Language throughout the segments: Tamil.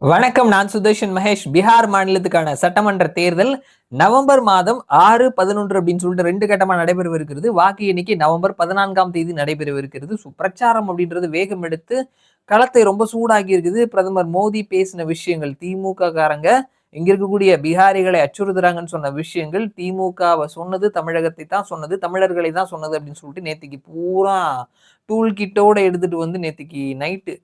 வணக்கம் நான் சுதர்ஷன் மகேஷ். பீகார் மாநிலத்துக்கான சட்டமன்ற தேர்தல் நவம்பர் மாதம் ஆறு பதினொன்று அப்படின்னு சொல்லிட்டு ரெண்டு கட்டமா நடைபெறவிருக்கிறது. வாக்கு எண்ணிக்கை நவம்பர் பதினான்காம் தேதி நடைபெறவிருக்கிறது. ஸோ பிரச்சாரம் அப்படின்றது வேகம் எடுத்து களத்தை ரொம்ப சூடாகி இருக்குது பிரதமர் மோடி பேசின விஷயங்கள் திமுக காரங்க இங்க இருக்கக்கூடிய பீகாரிகளை அச்சுறுத்துறாங்கன்னு சொன்ன விஷயங்கள் திமுகவை சொன்னது தமிழகத்தை தான் சொன்னது தமிழர்களை தான் சொன்னது அப்படின்னு சொல்லிட்டு நேத்திக்கு பூரா டூல் கிட்டோட எடுத்துட்டு வந்து நேத்திக்கு நைட்டு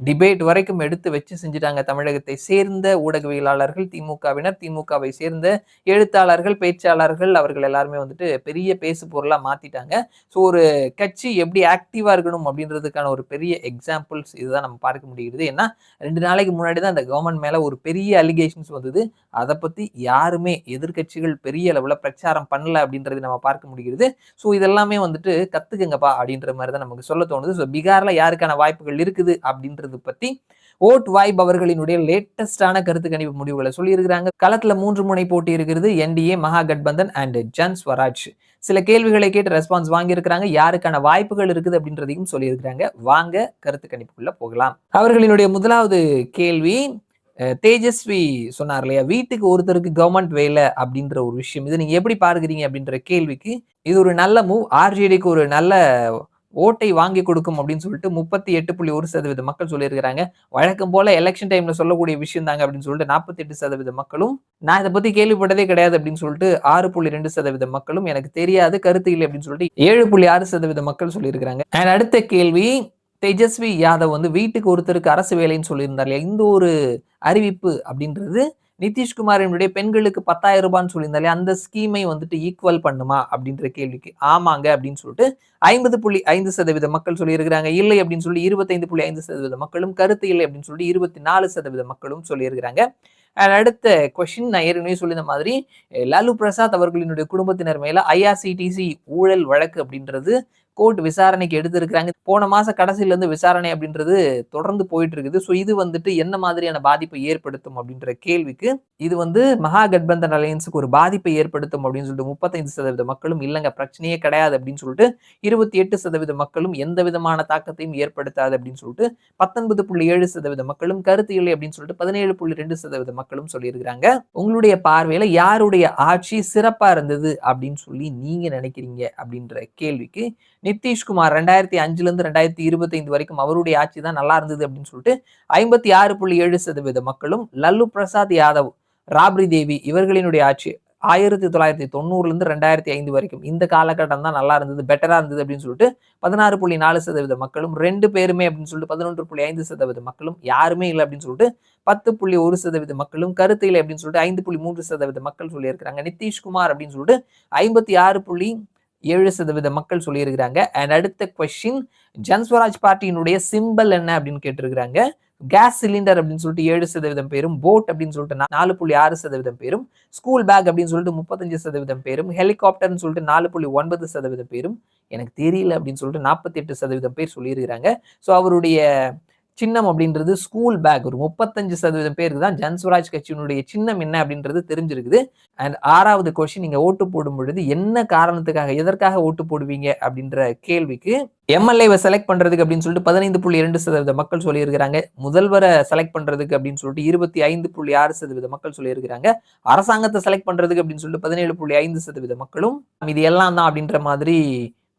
டிபேட் வரைக்கும் எடுத்து வச்சு செஞ்சுட்டாங்க தமிழகத்தை சேர்ந்த ஊடகவியலாளர்கள் திமுகவினர். திமுகவை சேர்ந்த எழுத்தாளர்கள் பேச்சாளர்கள் அவர்கள் எல்லாருமே வந்துட்டு பெரிய பேசு பொருளாக மாத்திட்டாங்க. ஸோ ஒரு கட்சி எப்படி ஆக்டிவா இருக்கணும் அப்படின்றதுக்கான ஒரு பெரிய எக்ஸாம்பிள்ஸ் இதுதான் நம்ம பார்க்க முடிகிறது. ஏன்னா ரெண்டு நாளைக்கு முன்னாடி தான் அந்த கவர்மெண்ட் மேல ஒரு பெரிய அலிகேஷன்ஸ் வந்தது. அதை பத்தி யாருமே எதிர்க்கட்சிகள் பெரிய அளவில் பிரச்சாரம் பண்ணல அப்படின்றத நம்ம பார்க்க முடிகிறது. ஸோ இதெல்லாமே வந்துட்டு கத்துக்குங்கப்பா அப்படின்ற மாதிரி தான் நமக்கு சொல்ல தோணுது. ஸோ பீகார்ல யாருக்கான வாய்ப்புகள் இருக்குது அப்படின்ற அப்படின்றது பத்தி ஓட் வாய்ப் அவர்களினுடைய லேட்டஸ்டான கருத்து கணிப்பு முடிவுகளை சொல்லியிருக்கிறாங்க. களத்துல மூன்று முனை போட்டி இருக்கிறது என்டிஏ மகா கட்பந்தன் அண்ட் ஜன் ஸ்வராஜ் சில கேள்விகளை கேட்டு ரெஸ்பான்ஸ் வாங்கியிருக்கிறாங்க. யாருக்கான வாய்ப்புகள் இருக்குது அப்படின்றதையும் சொல்லியிருக்கிறாங்க. வாங்க கருத்து கணிப்புக்குள்ள போகலாம். அவர்களினுடைய முதலாவது கேள்வி தேஜஸ்வி சொன்னார் இல்லையா? வீட்டுக்கு ஒருத்தருக்கு கவர்மெண்ட் வேலை அப்படின்ற ஒரு விஷயம். இது நீங்க எப்படி பார்க்குறீங்க அப்படின்ற கேள்விக்கு இது ஒரு நல்ல மூவ் ஆர்ஜேடிக்கு ஒரு நல்ல ஓட்டை வாங்கி கொடுக்கும் அப்படின்னு சொல்லிட்டு முப்பத்தி எட்டு புள்ளி ஒரு சதவீத மக்கள் சொல்லியிருக்கிறாங்க. வழக்கம் போல எலெக்ஷன் டைம்ல சொல்லக்கூடிய விஷயம் தாங்க அப்படின்னு சொல்லிட்டு நாற்பத்தி எட்டு சதவீத மக்களும் நான் இதை பத்தி கேள்விப்பட்டதே கிடையாது அப்படின்னு சொல்லிட்டு ஆறு புள்ளி ரெண்டு சதவீத மக்களும் எனக்கு தெரியாது கருத்து இல்லை அப்படின்னு சொல்லிட்டு ஏழு புள்ளி ஆறு சதவீத மக்கள் சொல்லியிருக்கிறாங்க. And அடுத்த கேள்வி தேஜஸ்வி யாதவ் வந்து வீட்டுக்கு ஒருத்தருக்கு அரசு வேலைன்னு சொல்லியிருந்தார் இல்லையா? இந்த ஒரு அறிவிப்பு அப்படின்றது நிதிஷ்குமாரினுடைய பெண்களுக்கு பத்தாயிரம் ரூபான்னு சொல்லியிருந்தாலே அந்த ஸ்கீமை வந்துட்டு ஈக்குவல் பண்ணுமா? அப்படின்ற கேள்விக்கு ஆமாங்க அப்படின்னு சொல்லிட்டு ஐம்பது புள்ளி ஐந்து சதவீத மக்கள் சொல்லியிருக்கிறாங்க. இல்லை அப்படின்னு சொல்லி இருபத்தைந்து புள்ளி ஐந்து சதவீத மக்களும் கருத்து இல்லை அப்படின்னு சொல்லிட்டு இருபத்தி நாலு சதவீத மக்களும் சொல்லியிருக்கிறாங்க. அடுத்த கொஷின் நான் ஏற்கனவே சொல்லியிருந்த மாதிரி லாலு பிரசாத் அவர்களினுடைய குடும்பத்தினர் மேல ஐஆர்சிடிசி ஊழல் வழக்கு அப்படின்றது கோர்ட் விசாரணைக்கு எடுத்திருக்கிறாங்க. போன மாச கடைசியில இருந்து விசாரணை அப்படின்றது தொடர்ந்து போயிட்டு இருக்குது ஸோ இது வந்துட்டு என்ன மாதிரியான பாதிப்பை ஏற்படுத்தும் அப்படின்ற கேள்விக்கு இது வந்து மகா கட்பந்தன் அலையன்ஸுக்கு ஒரு பாதிப்பை ஏற்படுத்தும் அப்படின்னு சொல்லிட்டு முப்பத்தைந்து சதவீத மக்களும் இல்லைங்க பிரச்சனையே கிடையாது அப்படின்னு சொல்லிட்டு இருபத்தி எட்டு சதவீத மக்களும் எந்த விதமான தாக்கத்தையும் ஏற்படுத்தாது அப்படின்னு சொல்லிட்டு பத்தொன்பது புள்ளி ஏழு சதவீத மக்களும் கருத்து இல்லை அப்படின்னு சொல்லிட்டு பதினேழு புள்ளி ரெண்டு சதவீத மக்களும் சொல்லியிருக்கிறாங்க. உங்களுடைய பார்வையில யாருடைய ஆட்சி சிறப்பா இருந்தது அப்படின்னு சொல்லி நீங்க நினைக்கிறீங்க அப்படின்ற கேள்விக்கு நிதிஷ்குமார் ரெண்டாயிரத்தி அஞ்சுலேருந்து ரெண்டாயிரத்தி ரெண்டாயிரத்தி இருபத்தைந்து வரைக்கும் அவருடைய ஆட்சி தான் நல்லா இருந்தது அப்படின்னு சொல்லிட்டு ஐம்பத்தி ஆறு புள்ளி ஏழு சதவீத மக்களும் லல்லு பிரசாத் யாதவ் ராப்ரி தேவி இவர்களினுடைய ஆட்சி ஆயிரத்தி தொள்ளாயிரத்தி தொண்ணூறுலேருந்து ரெண்டாயிரத்தி ஐந்து வரைக்கும் இந்த காலகட்டம் தான் நல்லா இருந்தது பெட்டராக இருந்தது அப்படின்னு சொல்லிட்டு பதினாறு புள்ளி நாலு சதவீத மக்களும் ரெண்டு பேருமே அப்படின்னு சொல்லிட்டு பதினொன்று புள்ளி ஐந்து சதவீத மக்களும் யாருமே இல்லை அப்படின்னு சொல்லிட்டு பத்து புள்ளி ஒரு சதவீத மக்களும் கருத்து இல்லை அப்படின்னு சொல்லிட்டு ஐந்து புள்ளி மூன்று சதவீத மக்கள் சொல்லியிருக்கிறாங்க. நிதிஷ்குமார் அப்படின்னு சொல்லிட்டு ஐம்பத்தி ஆறு புள்ளி ஏழு சதவீத மக்கள் சொல்லியிருக்கிறாங்க. அண்ட் அடுத்த கொஸ்டின் ஜன்ஸ்வராஜ் பார்ட்டியினுடைய சிம்பல் என்ன அப்படின்னு கேட்டிருக்கிறாங்க. கேஸ் சிலிண்டர் அப்படின்னு சொல்லிட்டு ஏழு சதவீதம் பேரும் போட் அப்படின்னு சொல்லிட்டு நாலு புள்ளி ஆறு சதவீதம் பேரும் ஸ்கூல் பேக் அப்படின்னு சொல்லிட்டு முப்பத்தஞ்சு சதவீதம் பேரும் ஹெலிகாப்டர்னு சொல்லிட்டு நாலு புள்ளி ஒன்பது சதவீதம் பேரும் எனக்கு தெரியல அப்படின்னு சொல்லிட்டு நாற்பத்தி எட்டு சதவீதம் பேர் சொல்லியிருக்கிறாங்க. ஸோ அவருடைய சின்னம் அப்படின்றது ஸ்கூல் பேக் ஒரு முப்பத்தஞ்சு சதவீதம் பேருக்கு தான் ஜன்ஸ்வராஜ் கட்சியினுடைய சின்னம் என்ன அப்படின்றது தெரிஞ்சிருக்குது. அண்ட் ஆறாவது கொஸ்டின் நீங்கள் ஓட்டு போடும் பொழுது என்ன காரணத்துக்காக எதற்காக ஓட்டு போடுவீங்க அப்படின்ற கேள்விக்கு எம்எல்ஏவை செலக்ட் பண்றதுக்கு அப்படின்னு சொல்லிட்டு பதினைந்து புள்ளி இரண்டு சதவீத மக்கள் சொல்லியிருக்கிறாங்க. முதல்வரை செலக்ட் பண்றதுக்கு அப்படின்னு சொல்லிட்டு இருபத்தி ஐந்து புள்ளி ஆறு சதவீத மக்கள் சொல்லியிருக்கிறாங்க. அரசாங்கத்தை செலக்ட் பண்றதுக்கு அப்படின்னு சொல்லிட்டு பதினேழு புள்ளி ஐந்து சதவீத மக்களும் இது எல்லாம் தான் அப்படின்ற மாதிரி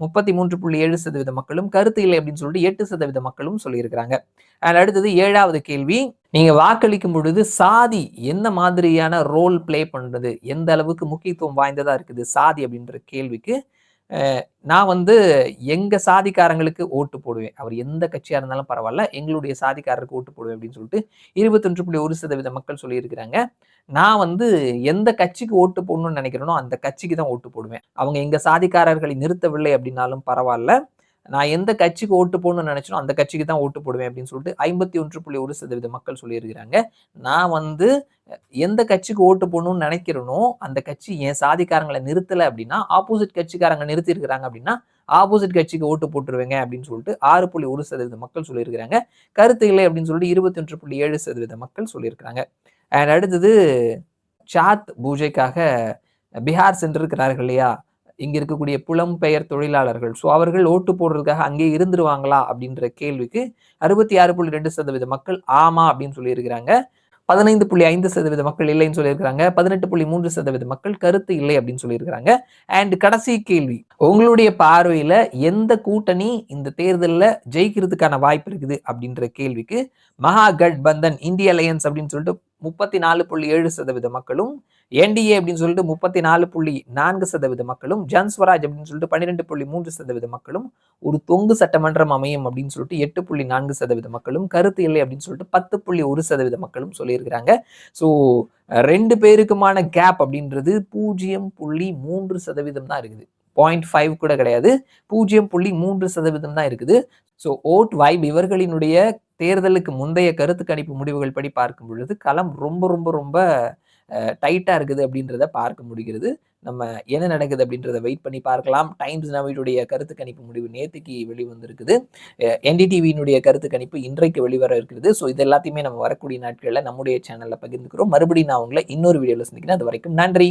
முப்பத்தி மூன்று புள்ளி ஏழு சதவீத மக்களும் கருத்து இல்லை அப்படின்னு சொல்லிட்டு எட்டு சதவீத மக்களும் சொல்லியிருக்கிறாங்க. அண்ட் அடுத்தது ஏழாவது கேள்வி நீங்க வாக்களிக்கும் பொழுது சாதி எந்த மாதிரியான ரோல் பிளே பண்றது? எந்த அளவுக்கு முக்கியத்துவம் வாய்ந்ததா இருக்குது சாதி அப்படின்ற கேள்விக்கு நான் வந்து எங்கள் சாதிக்காரங்களுக்கு ஓட்டு போடுவேன். அவர் எந்த கட்சியாக இருந்தாலும் பரவாயில்ல எங்களுடைய சாதிக்காரருக்கு ஓட்டு போடுவேன் அப்படின்னு சொல்லிட்டு இருபத்தொன்று புள்ளி ஒரு சதவீத மக்கள் சொல்லியிருக்கிறாங்க. நான் வந்து எந்த கட்சிக்கு ஓட்டு போடணும்னு நினைக்கிறேனோ அந்த கட்சிக்கு தான் ஓட்டு போடுவேன். அவங்க எங்கள் சாதிக்காரர்களை நிறுத்தவில்லை அப்படின்னாலும் பரவாயில்ல. நான் எந்த கட்சிக்கு ஓட்டு போடணும்னு நினைச்சனோ அந்த கட்சிக்கு தான் ஓட்டு போடுவேன் அப்படின்னு சொல்லிட்டு ஐம்பத்தி ஒன்று புள்ளி ஒரு சதவீத மக்கள் சொல்லியிருக்கிறாங்க. நான் வந்து எந்த கட்சிக்கு ஓட்டு போடணும்னு நினைக்கிறனோ அந்த கட்சி என் சாதிக்காரங்களை நிறுத்தலை அப்படின்னா ஆப்போசிட் கட்சிக்காரங்க நிறுத்திருக்கிறாங்க அப்படின்னா ஆப்போசிட் கட்சிக்கு ஓட்டு போட்டுருவேங்க அப்படின்னு சொல்லிட்டு ஆறு புள்ளி ஒரு சதவீத மக்கள் சொல்லியிருக்கிறாங்க. கருத்து இல்லை அப்படின்னு சொல்லிட்டு இருபத்தி ஒன்று புள்ளி ஏழு சதவீத மக்கள் சொல்லியிருக்கிறாங்க. அண்ட் அடுத்தது சாத் பூஜைக்காக பீகார் சென்றிருக்கிறார்கள் இல்லையா? இங்க இருக்கக்கூடிய புலம்பெயர் தொழிலாளர்கள். ஸோ அவர்கள் ஓட்டு போடுறதுக்காக அங்கே இருந்துருவாங்களா? அப்படின்ற கேள்விக்கு அறுபத்தி ஆறு புள்ளி ரெண்டு சதவீத மக்கள் ஆமா அப்படின்னு சொல்லியிருக்கிறாங்க. பதினைந்து புள்ளி ஐந்து சதவீத மக்கள் இல்லைன்னு சொல்லியிருக்கிறாங்க. பதினெட்டு புள்ளி மூன்று சதவீத மக்கள் கருத்து இல்லை அப்படின்னு சொல்லியிருக்கிறாங்க. அண்ட் கடைசி கேள்வி உங்களுடைய பார்வையில எந்த கூட்டணி இந்த தேர்தலில் ஜெயிக்கிறதுக்கான வாய்ப்பு இருக்குது? அப்படின்ற கேள்விக்கு மகா கட்பந்தன் இந்திய அலையன்ஸ் அப்படின்னு சொல்லிட்டு முப்பத்தி நாலு புள்ளி ஏழு சதவீத மக்களும் என்டிஏ அப்படின்னு சொல்லிட்டு முப்பத்தி நாலு புள்ளி நான்கு சதவீத மக்களும் ஜன்ஸ்வராஜ் அப்படின்னு சொல்லிட்டு பன்னிரெண்டு புள்ளி மூன்று சதவீத மக்களும் ஒரு தொங்கு சட்டமன்றம் அமையும் அப்படின்னு சொல்லிட்டு எட்டு புள்ளி நான்கு சதவீத மக்களும் கருத்து இல்லை அப்படின்னு சொல்லிட்டு பத்து புள்ளி ஒரு சதவீத மக்களும் சொல்லியிருக்கிறாங்க. ஸோ ரெண்டு பேருக்குமான கேப் அப்படின்றது பூஜ்ஜியம் புள்ளி மூன்று சதவீதம் தான் இருக்குது. பாயிண்ட் ஃபைவ் கூட கிடையாது. பூஜ்ஜியம் புள்ளி மூன்று சதவீதம் தான் இருக்குது. ஸோ ஓட் வைப் இவர்களினுடைய தேர்தலுக்கு முந்தைய கருத்து கணிப்பு முடிவுகள் படி பார்க்கும் பொழுது களம் ரொம்ப ரொம்ப ரொம்ப டைட்டாக இருக்குது அப்படின்றத பார்க்க முடிகிறது. நம்ம என்ன நடக்குது அப்படின்றத வெயிட் பண்ணி பார்க்கலாம். டைம்ஸ் நவீனுடைய கருத்து கணிப்பு முடிவு நேற்றுக்கு வெளிவந்திருக்குது. என்டிடிவியினுடைய கருத்து கணிப்பு இன்றைக்கு வெளிவர இருக்குது ஸோ இது எல்லாத்தையுமே நம்ம வரக்கூடிய நாட்களில் நம்முடைய சேனலில் பகிர்ந்துக்கிறோம். மறுபடியும் நான் உங்களை இன்னொரு வீடியோவில் சந்திக்கிறேன். அது வரைக்கும் நன்றி!